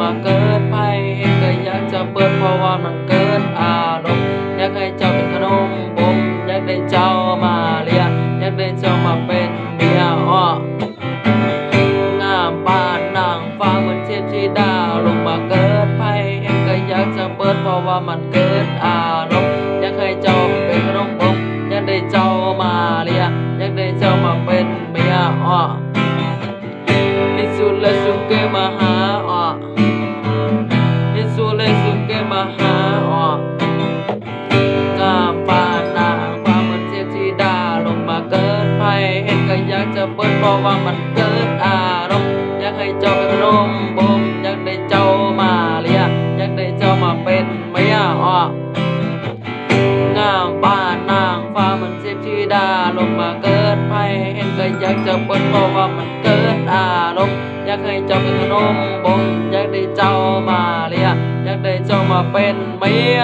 มาเกิดภัยก็อยากจะเปิดเพราะว่ามันเกิดอารมณ์อยากให้เจ้าเป็นขนมบมอยากได้เจ้ามาเลียอยากได้เจ้ามาเป็นเมียอ้องามบ้านนางฟ้าเหมือนเทพธิดาลงมาเกิดภัยก็อยากจะเปิดเพราะว่ามันเกิดอารมณ์อยากให้เจ้าเป็นขนมบมอยากได้เจ้ามาเลียอยากได้เจ้ามาเป็นเมียอ้อในสุดและสุดเกิมหา มาหาอ้องามปานางฟ้าเหมือนเทพธิดาลงมาเกิดไผเห็นก็อยากจะเปิดเพราะว่ามันเกิดอารมณ์อยากให้เจ้าเป็นขนมบงอยากได้เจ้ามาเลียอยากได้เจ้ามาเป็นเมียอ้องามบ้านนางฟ้ามันเทพธิดาลงมาเกิดไผเห็นก็อยากจะเปิดเพราะว่ามันเกิดอารมณ์อยากให้เจ้าเป็นขนมบงอยากได้เจ้ามา อยากได้เจ้ามาเป็นเมีย